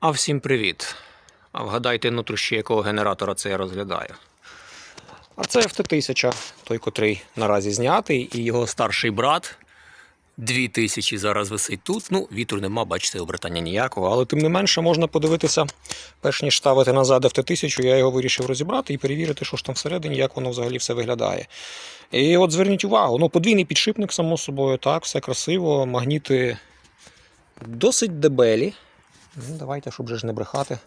А всім привіт! А вгадайте нутрощі, якого генератора це я розглядаю. А це FT1000, той, котрий наразі знятий, і його старший брат. 2000 зараз висить тут. Ну, вітру нема, бачите, обертання ніякого. Але тим не менше можна подивитися, перш ніж ставити назад FT1000, я його вирішив розібрати і перевірити, що ж там всередині, як воно взагалі все виглядає. І от зверніть увагу, ну, подвійний підшипник, само собою, так, все красиво, магніти досить дебелі. Ну, давайте, щоб же ж не брехати.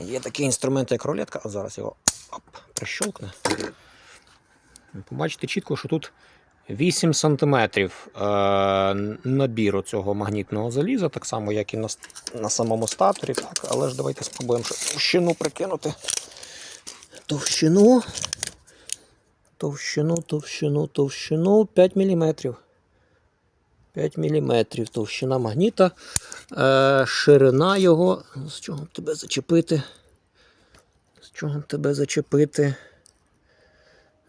Є такий інструмент, як рулетка. О, зараз його оп, прищолкне. Побачите чітко, що тут 8 см е, набір цього магнітного заліза, так само, як і на, на самому статорі. Так, але ж давайте спробуємо товщину прикинути. Товщину. Товщину, товщину, товщину 5 мм. 5 мм товщина магніта. Е, ширина його. З чого тебе зачепити? З чого тебе зачепити?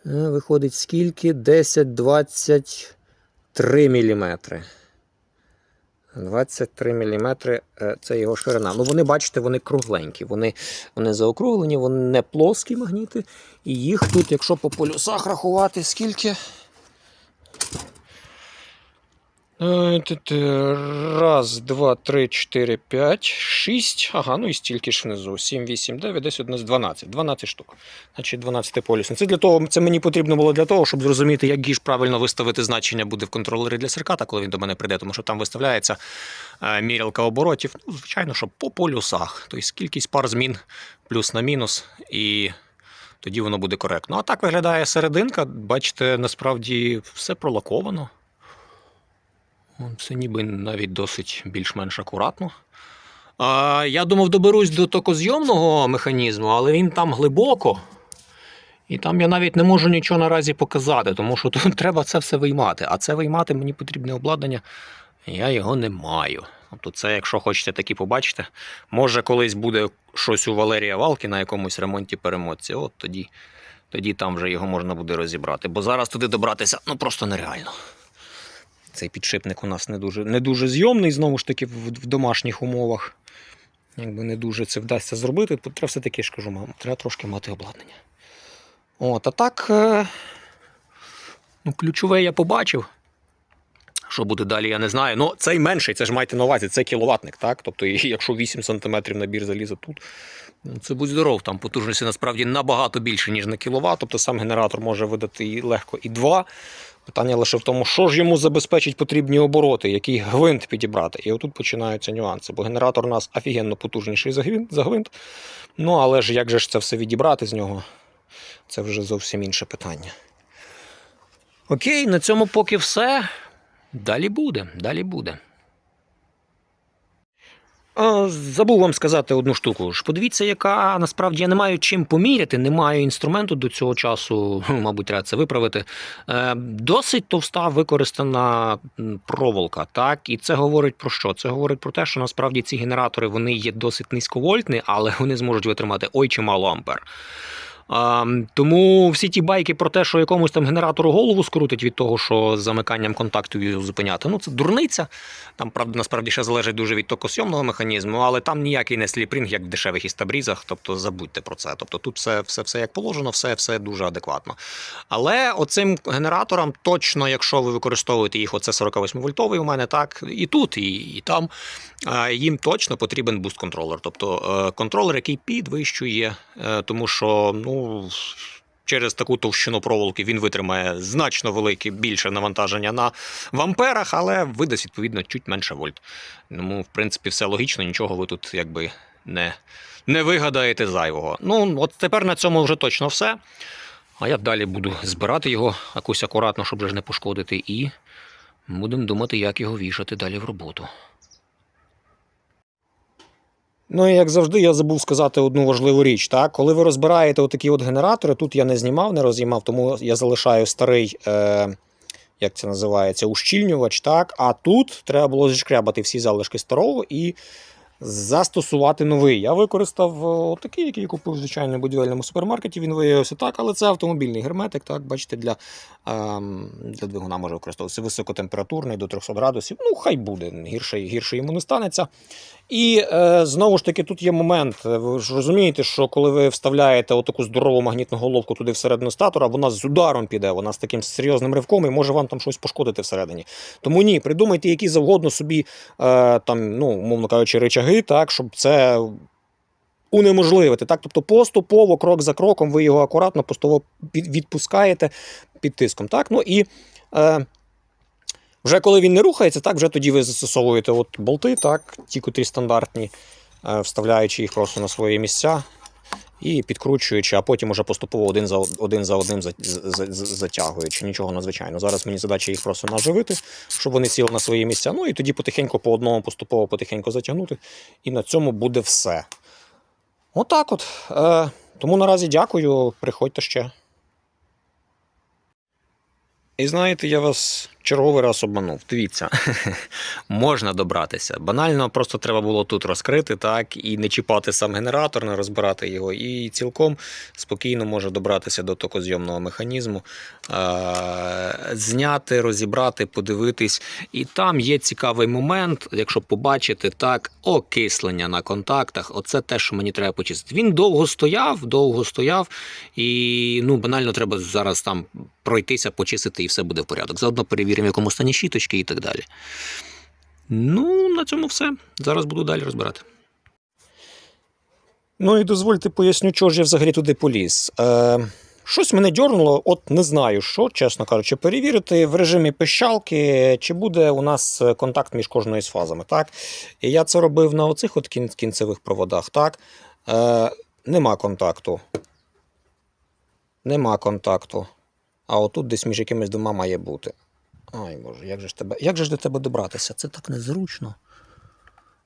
Е, виходить скільки? 10-23 мм. 23 мм це його ширина. Ну, вони, бачите, вони кругленькі, вони, вони заокруглені, вони не плоскі магніти. І їх тут, якщо по полюсах рахувати, скільки? Е, Раз, два, три, чотири, п'ять, шість. Ага, ну і стільки ж внизу. 7, 8, 9, десь одне з 12. 12 штук. Значить, 12 полюсний. Це для того, це мені потрібно було для того, щоб зрозуміти, як гіж правильно виставити значення буде в контролері для серката, коли він до мене прийде, тому що там виставляється е, мірялка оборотів. Ну, звичайно, що по полюсах. Тобто кількість пар змін плюс на мінус. І тоді воно буде коректно. А так виглядає серединка. Бачите, насправді все пролаковано. Це ніби навіть досить більш-менш акуратно. А, я думав, доберусь до токозйомного механізму, але він там глибоко. І там я навіть не можу нічого наразі показати, тому що тут треба це все виймати. А це виймати мені потрібне обладнання. Я його не маю. Тобто, це, якщо хочете такі побачити, може колись буде щось у Валерія Валки на якомусь ремонті перемотці. От тоді, тоді там вже його можна буде розібрати. Бо зараз туди добратися ну просто нереально. Цей підшипник у нас не дуже, не дуже зйомний, знову ж таки, в, домашніх умовах. Якби не дуже це вдасться зробити, то треба все-таки ж кажу, мам, треба трошки мати обладнання. От, а так, е, ну, ключове я побачив. Що буде далі, я не знаю. Ну, цей менший, це ж майте на увазі, це кіловатник, так? Тобто, якщо 8 см набір заліза тут, це будь здоров, там потужності насправді набагато більше, ніж на кіловат. Тобто сам генератор може видати і легко і 2. Питання лише в тому, що ж йому забезпечить потрібні обороти, який гвинт підібрати. І отут починаються нюанси. Бо генератор у нас офігенно потужніший за гвинт, за гвинт. Ну, але ж як же ж це все відібрати з нього? Це вже зовсім інше питання. Окей, на цьому поки все. Далі буде, далі буде. Забув вам сказати одну штуку. ж. Подивіться, яка насправді я не маю чим поміряти, не маю інструменту до цього часу, мабуть, треба це виправити. Е, Досить товста використана проволока. Так, і це говорить про що? Це говорить про те, що насправді ці генератори вони є досить низьковольтні, але вони зможуть витримати ой чимало ампер. А, тому всі ті байки про те, що якомусь там генератору голову скрутить від того, що замиканням контакту зупиняти. Ну це дурниця. Там, правда, насправді ще залежить дуже від токосйомного механізму, але там ніякий не сліпринг, як в дешевих істабрізах. Тобто забудьте про це. Тобто тут все, все, все як положено, все, все дуже адекватно. Але оцим генераторам точно, якщо ви використовуєте їх, оце 48 вольтовий у мене так, і тут, і, і там, їм точно потрібен буст-контролер. Тобто е, контролер, який підвищує, е, тому що ну. Через таку товщину проволоки він витримає значно велике більше навантаження на в амперах, але видасть відповідно чуть менше вольт. Тому, в принципі, все логічно, нічого ви тут якби не, не вигадаєте зайвого. Ну, от тепер на цьому вже точно все. А я далі буду збирати його якось акуратно, щоб вже не пошкодити, і будемо думати, як його вішати далі в роботу. Ну і як завжди, я забув сказати одну важливу річ. Так? Коли ви розбираєте отакі от генератори, тут я не знімав, не розіймав, тому я залишаю старий, е, як це називається, ущільнювач. Так? А тут треба було зішкрябати всі залишки старого і застосувати новий. Я використав е, такий, який я купив в звичайному будівельному супермаркеті. Він виявився так, але це автомобільний герметик. Так, бачите, для, ем, для двигуна може використовуватися високотемпературний до 300 градусів. Ну, хай буде, гірше, гірше йому не станеться. І е, знову ж таки, тут є момент. Е, Ви ж розумієте, що коли ви вставляєте отаку здорову магнітну головку туди всередину статора, вона з ударом піде, вона з таким серйозним ривком і може вам там щось пошкодити всередині. Тому ні, придумайте які завгодно собі, там, ну, умовно кажучи, речаги, так, щоб це унеможливити. Так? Тобто поступово, крок за кроком, ви його акуратно поступово відпускаєте під тиском. Так? Ну, і, е, вже коли він не рухається, так, вже тоді ви застосовуєте от болти, так, ті, котрі стандартні, е, вставляючи їх просто на свої місця і підкручуючи, а потім уже поступово один за один за одним за- за- за- затягуючи. Нічого надзвичайного. Зараз мені задача їх просто наживити, щоб вони сіли на свої місця. Ну і тоді потихеньку по одному, поступово потихеньку затягнути. І на цьому буде все. Отак от. Е, тому наразі дякую. Приходьте ще. І знаєте, я вас черговий раз обманув. Дивіться, можна добратися. Банально просто треба було тут розкрити, так, і не чіпати сам генератор, не розбирати його. І цілком спокійно може добратися до токозйомного механізму, зняти, розібрати, подивитись. І там є цікавий момент, якщо побачити, так, окислення на контактах. Оце те, що мені треба почистити. Він довго стояв, довго стояв, і ну, банально треба зараз там пройтися, почистити, і все буде в порядок. Заодно перевіримо, в якому стані щіточки і так далі. Ну, на цьому все. Зараз буду далі розбирати. Ну і дозвольте поясню, чого ж я взагалі туди поліз. Е, щось мене дьорнуло, от не знаю що, чесно кажучи, перевірити в режимі пищалки, чи буде у нас контакт між кожною з фазами. Так? І я це робив на оцих от кін- кінцевих проводах. Так? Е, нема контакту. Нема контакту. А отут десь між якимись двома має бути. Ай Боже, як же ж тебе. Як же ж до тебе добратися? Це так незручно.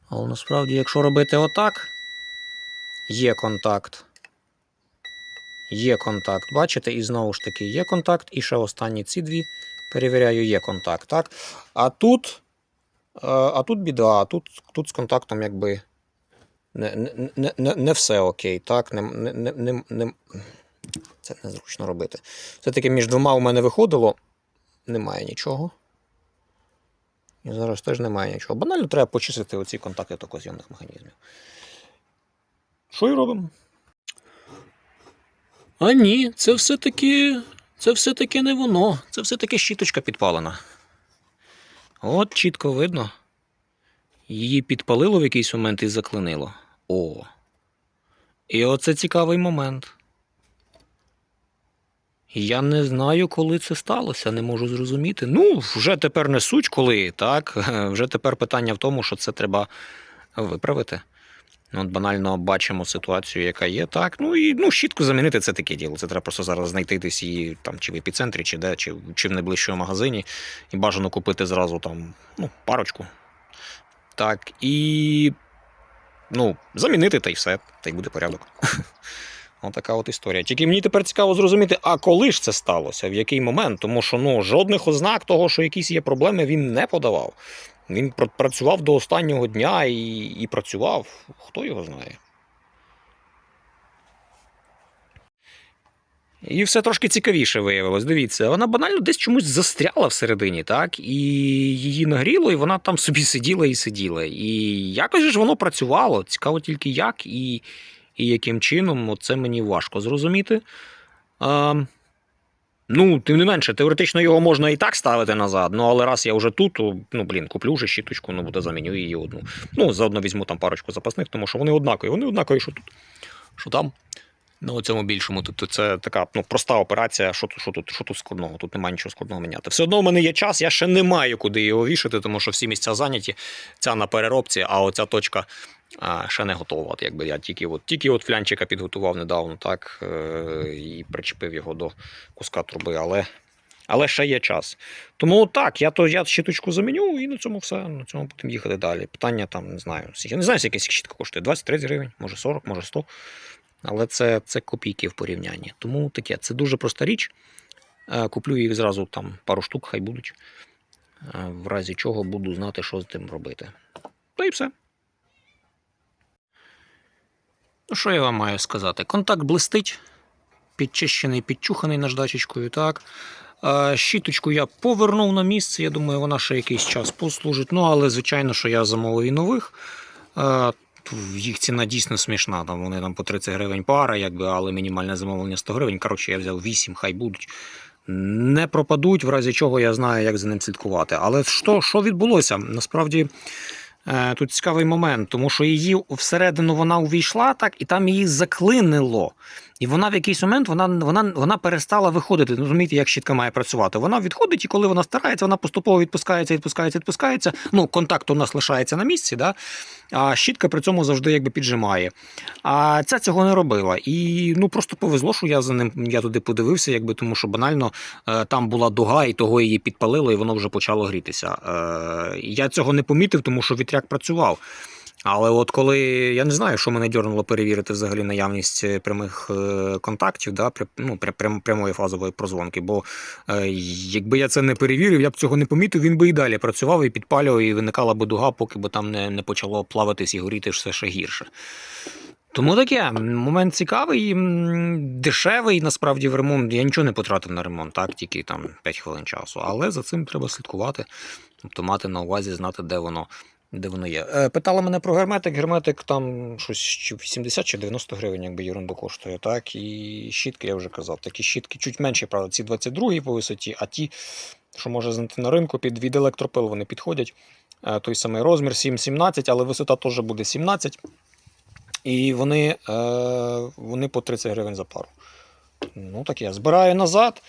Але насправді, якщо робити отак, є контакт. Є контакт. Бачите, і знову ж таки є контакт. І ще останні ці дві перевіряю, є контакт. Так? А тут. е, А тут біда, тут, тут з контактом якби не, не, не, не, все окей. Так? Не, не, не, не... Це незручно робити. Все-таки між двома у мене виходило. Немає нічого. І зараз теж немає нічого. Банально треба почистити оці контакти токозйомних механізмів. Що і робимо? А ні, це все-таки. Це все-таки не воно. Це все-таки щіточка підпалена. От чітко видно. Її підпалило в якийсь момент і заклинило. О. І оце цікавий момент. Я не знаю, коли це сталося, не можу зрозуміти. Ну, вже тепер не суть коли, так? Вже тепер питання в тому, що це треба виправити. От банально бачимо ситуацію, яка є, так. Ну і ну, щітку замінити це таке діло. Це треба просто зараз знайти десь її там, чи в епіцентрі, чи де, чи, чи в найближчому магазині. І бажано купити зразу там ну, парочку. Так, і ну, замінити та й все, та й буде порядок. Отака от історія. Тільки мені тепер цікаво зрозуміти, а коли ж це сталося, в який момент? Тому що ну, жодних ознак того, що якісь є проблеми, він не подавав. Він працював до останнього дня і, і працював. Хто його знає. І все трошки цікавіше виявилось. Дивіться, вона банально десь чомусь застряла всередині, так? І її нагріло, і вона там собі сиділа і сиділа. І якось ж воно працювало. Цікаво тільки як і, і яким чином, це мені важко зрозуміти. А, ну, тим не менше, теоретично його можна і так ставити назад. Ну, але раз я вже тут, то ну блін, куплю вже щіточку, ну буде заміню її одну. Ну, заодно візьму там парочку запасних, тому що вони однакові. Вони однакові, що тут, що там. Ну, цьому більшому тут це така ну, проста операція. Що що тут, що тут складного? Тут немає нічого складного міняти. Все одно в мене є час, я ще не маю куди його вішати, тому що всі місця зайняті. Ця на переробці, а оця точка а, ще не готова. От, якби я тільки от, тільки от флянчика підготував недавно, так, е, і причепив його до куска труби, але, але ще є час. Тому так, я то я щіточку заміню і на цьому все. На цьому будемо їхати далі. Питання там не знаю. Я не знаю, скільки щітка коштує. 20-30 гривень, може 40, може 100. Але це, це копійки в порівнянні. Тому таке, це дуже проста річ. Е, Куплю їх зразу там пару штук, хай будуть. Е, В разі чого буду знати, що з тим робити. Та і все. Ну, що я вам маю сказати? Контакт блистить, підчищений, підчуханий наждачечкою, так. Щіточку я повернув на місце. Я думаю, вона ще якийсь час послужить. Ну, але, звичайно, що я замовив і нових. Їх ціна дійсно смішна. Там вони там по 30 гривень пара, якби, але мінімальне замовлення 100 гривень. Коротше, я взяв 8, хай будуть. Не пропадуть, в разі чого я знаю, як за ним слідкувати. Але що, що відбулося? Насправді тут цікавий момент, тому що її всередину вона увійшла так, і там її заклинило. І вона в якийсь момент вона, вона, вона перестала виходити. Ну, Розумієте, як щітка має працювати. Вона відходить, і коли вона старається, вона поступово відпускається, відпускається, відпускається. Ну, контакт у нас лишається на місці, да? а щітка при цьому завжди якби піджимає. А ця цього не робила. І ну просто повезло, що я за ним я туди подивився, якби тому що банально е, там була дуга, і того її підпалило, і воно вже почало грітися. Е, я цього не помітив, тому що вітряк працював. Але от коли я не знаю, що мене дьорнуло перевірити взагалі наявність е, прямих е, контактів, да, ну, прям, прямої фазової прозвонки. Бо е, якби я це не перевірив, я б цього не помітив, він би і далі працював і підпалював, і виникала би дуга, поки б там не, не почало плаватись і горіти все ще гірше. Тому таке, момент цікавий, дешевий, насправді в ремонт. Я нічого не потратив на ремонт, так, тільки там 5 хвилин часу. Але за цим треба слідкувати, тобто мати на увазі, знати, де воно, де воно є. Е, Питали мене про герметик. Герметик там щось чи 80 чи 90 гривень, якби ерунду коштує. Так, і щітки, я вже казав. Такі щітки чуть менші, правда, ці 22 по висоті, а ті, що може знайти на ринку, під від електропил вони підходять. Е, Той самий розмір 7-17, але висота теж буде 17. І вони, е, вони по 30 гривень за пару. Ну, так я збираю назад.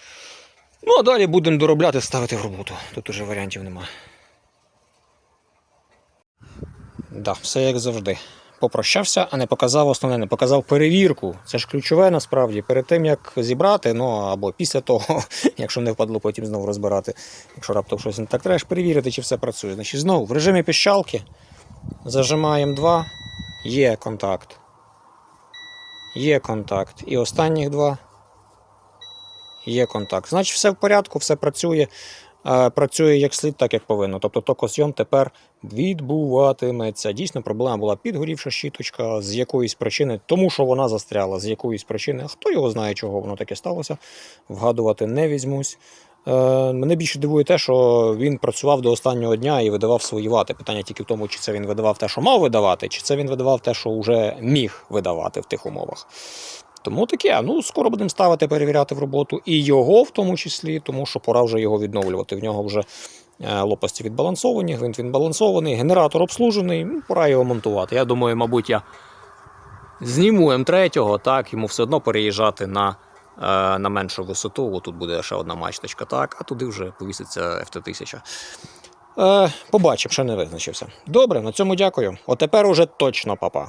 Ну, а далі будемо доробляти, ставити в роботу. Тут уже варіантів немає. Да, все як завжди. Попрощався, а не показав основне, не показав перевірку. Це ж ключове насправді. Перед тим як зібрати, ну або після того, якщо не впадло, потім знову розбирати. Якщо раптом щось не так, треба ж перевірити, чи все працює. Значить, знову в режимі піщалки зажимаємо 2, є контакт. Є контакт. І останніх два. Є контакт. Значить, все в порядку, все працює. Е, Працює як слід, так як повинно. Тобто токосйом тепер відбуватиметься. Дійсно, проблема була підгорівша щіточка з якоїсь причини, тому що вона застряла з якоїсь причини. Хто його знає, чого воно таке сталося, вгадувати не візьмусь. Е, Мене більше дивує те, що він працював до останнього дня і видавав свої вати. Питання тільки в тому, чи це він видавав те, що мав видавати, чи це він видавав те, що вже міг видавати в тих умовах. Тому таке, ну скоро будемо ставити, перевіряти в роботу і його в тому числі, тому що пора вже його відновлювати. В нього вже е, лопасті відбалансовані, гвинт відбалансований, генератор обслужений, ну, пора його монтувати. Я думаю, мабуть, я зніму М3, так, йому все одно переїжджати на, е, на меншу висоту. Отут буде ще одна мачточка, так, а туди вже повіситься FT1000. Е, побачив, ще не визначився. Добре, на цьому дякую. От тепер уже точно папа.